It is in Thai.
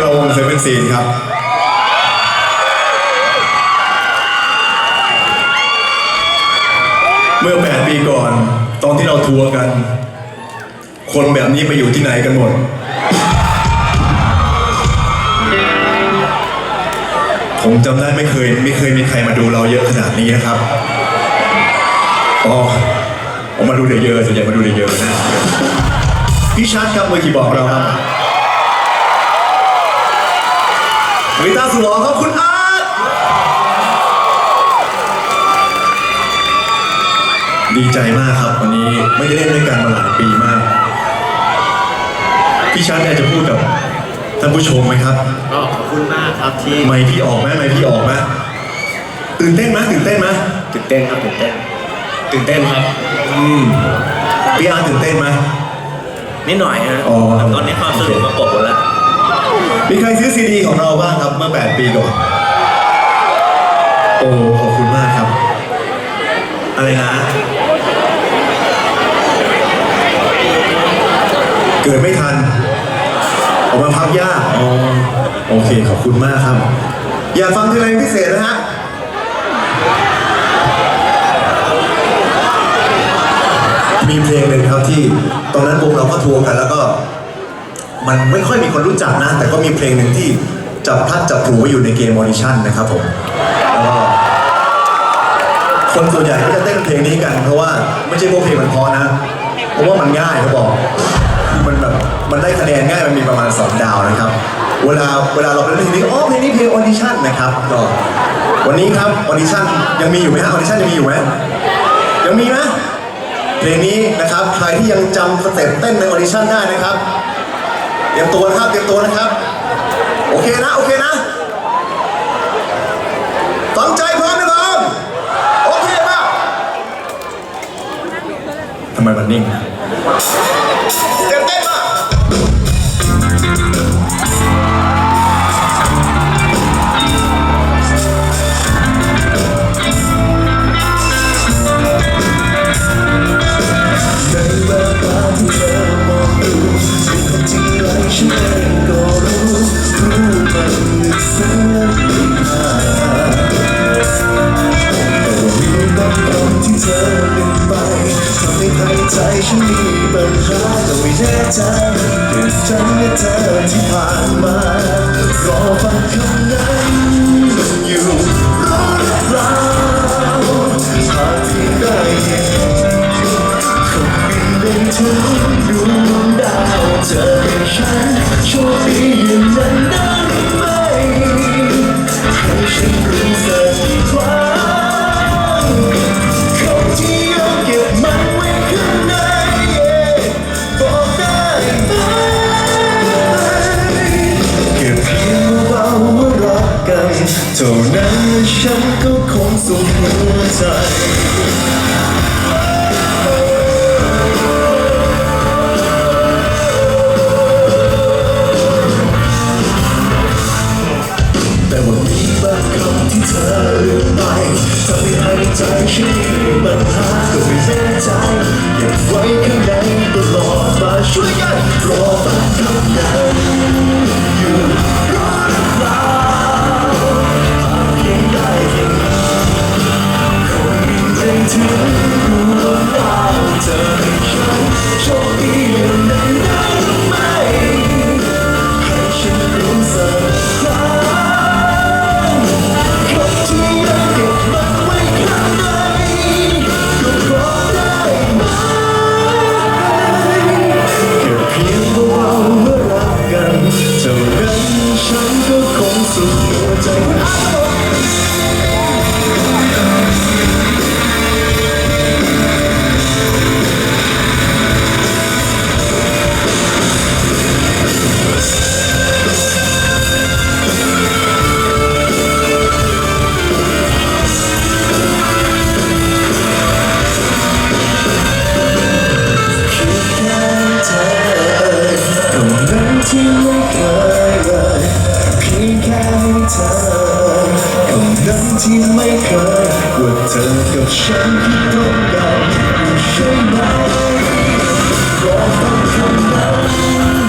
เราวงเซเว่นซีนครับเมื่อ 8 ปีก่อน ตอนที่เราทัวร์กัน คนแบบนี้ไปอยู่ที่ไหนกันหมด ผมจำได้ไม่เคยไม่เคยมีใครมาดูเราเยอะขนาดนี้นะครับอ๋อผมมาดูเดอะเยอะส่วนใหญ่มาดูเดอะเยอะนะพี่ชัดครับเมื่อคีย์บอร์ดของเราครับ มือตาสุดหล่อครับคุณอาร์ตดีใจมากครับวันนี้ไม่ได้เล่นด้วยกันมาหลายปีมาก พี่ชัดอยากจะพูดกับท่านผู้ชมไหมครับก็ขอบคุณมากครับที่ไม่พี่ออกไหมไม่พี่ออกไหมตื่นเต้นไหมตื่นเต้นไหมตื่นเต้นครับตื่นเต้นตื่นเต้นครับอืมพี่อาร์ตตื่นเต้นไหมนิดหน่อยฮะอ๋อ แต่ตอนนี้ความสนุกมากบหมดแล้ว มีใครซื้อซีดีของเราบ้างครับเมื่อ 8 ปีก่อน โอ้ ขอบคุณมากครับ อะไรนะ เกิดไม่ทัน ออกมาพับยากอ๋อโอเค ขอบคุณมากครับ อยากฟังเพลงพิเศษนะฮะมีเพลงหนึ่งครับที่ตอนนั้นวงเราก็ทัวร์กันแล้วก็ มันไม่ค่อยมีคนรู้จักนะ แต่ก็มีเพลงหนึ่งที่จับพลัดจับผลูไว้อยู่ในเกมออดิชั่นนะครับผมแล้วก็คนส่วนใหญ่ก็จะเต้นเพลงนี้กัน เพราะว่าไม่ใช่พวกเพลงมันเพอนะ เพราะว่ามันง่ายเขาบอกมันแบบมันได้คะแนนง่ายมันมีประมาณ 2 ดาวนะครับ เวลาเวลาเราไปเล่นเพลงนี้อ๋อเพลงนี้เพลงออดิชั่นนะครับก็วันนี้ครับออดิชั่นยังมีอยู่ไหมฮะออดิชั่นยังมีอยู่ไหมยังมีไหมเพลงนี้นะครับใครที่ยังจำสเต็ปเต้นในออดิชั่นได้นะครับ เตรียมตัวนะครับ เตรียมตัวนะครับ โอเคนะ โอเคนะฟังใจพร้อมไหมพร้อมโอเคป่ะทำไมมันนิ่ง ให้ภายในใจฉันมีปัญหาแต่ไม่แน่ใจเกิดฉันและเธอที่ผ่านมารอฟังคำนั้นอยู่รู้หรือเปล่าหากเพียงได้เห็นคงบินไปถึงดวงดาวเธอฉันโชคดี นั้นฉันก็คงสุขหัวใจแต่ว่ามีบางคำที่เธอลืมไปทำให้ภายในใจฉันมีปัญหาก็ไม่แน่ใจเก็บไว้ข้างในตลอดมาช่วยกันรอฟังคำนั้น สุขหัวใฉันที่ตรงการอยู่ใช่ไหมรอฟังคำนั้น